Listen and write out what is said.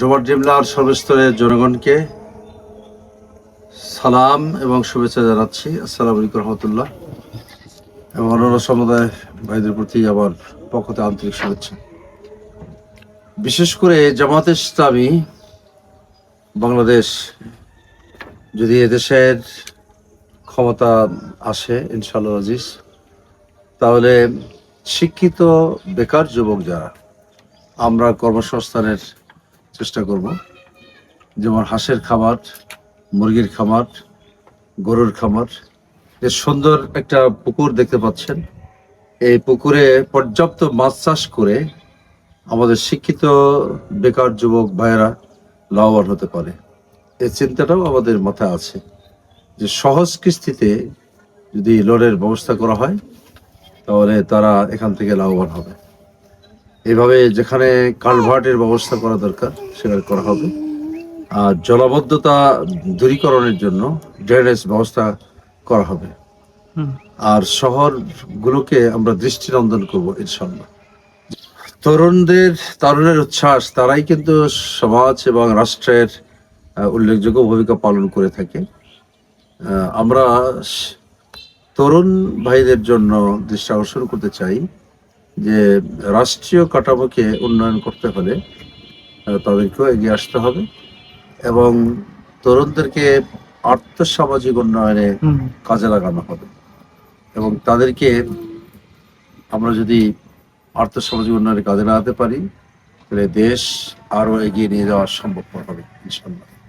ডোবার জিমলার সর্বস্তরের জনগণকে সালাম এবং শুভেচ্ছা জানাচ্ছি। আসসালামু আলাইকুম রহমতুল্লাহ। এবং অন্যান্য সমুদায় ভাইদের প্রতি আমার পক্ষতে আন্তরিক শুভেচ্ছা। বিশেষ করে জামাত ইসলামী বাংলাদেশ যদি এদেশের ক্ষমতা আসে, ইনশাআল্লাহ আজিজ, তাহলে শিক্ষিত বেকার যুবক যারা, আমরা কর্মসংস্থানের চেষ্টা করব। যেমন হাঁসের খামার, মুরগির খামার, গরুর খামার। এর সুন্দর একটা পুকুর দেখতে পাচ্ছেন। এই পুকুরে পর্যাপ্ত মাছ চাষ করে আমাদের শিক্ষিত বেকার যুবক ভাইয়েরা লাভবান হতে পারে। এই চিন্তাটাও আমাদের মাথায় আছে যে সহজ কিস্তিতে যদি লোনের ব্যবস্থা করা হয়, তাহলে তারা এখান থেকে লাভবান হবে। এভাবে যেখানে কালভার্টের ব্যবস্থা করা দরকার সেটা করা হবে। আর জলাবদ্ধতা দূরীকরণের জন্য ড্রেনেজ ব্যবস্থা করা হবে। আর শহরগুলোকে আমরা দৃষ্টিনন্দন করব ইনশাল্লাহ তরুণদের তরুণের উচ্ছ্বাস তারাই কিন্তু সমাজ এবং রাষ্ট্রের উল্লেখযোগ্য ভূমিকা পালন করে থাকে। আমরা তরুণ ভাইদের জন্য দৃষ্টি আকর্ষণ করতে চাই। যে রাষ্ট্রীয় কাঠামোকে উন্নয়ন করতে হলে তাদেরকেও এগিয়ে আসতে হবে এবং তরুণদেরকে আর্থসামাজিক উন্নয়নে কাজে লাগানো হবে এবং তাদেরকে আমরা যদি আর্থসামাজিক উন্নয়নে কাজে লাগাতে পারি তাহলে দেশ আরও এগিয়ে নিয়ে যাওয়া সম্ভবপর হবে ইনশাল্লাহ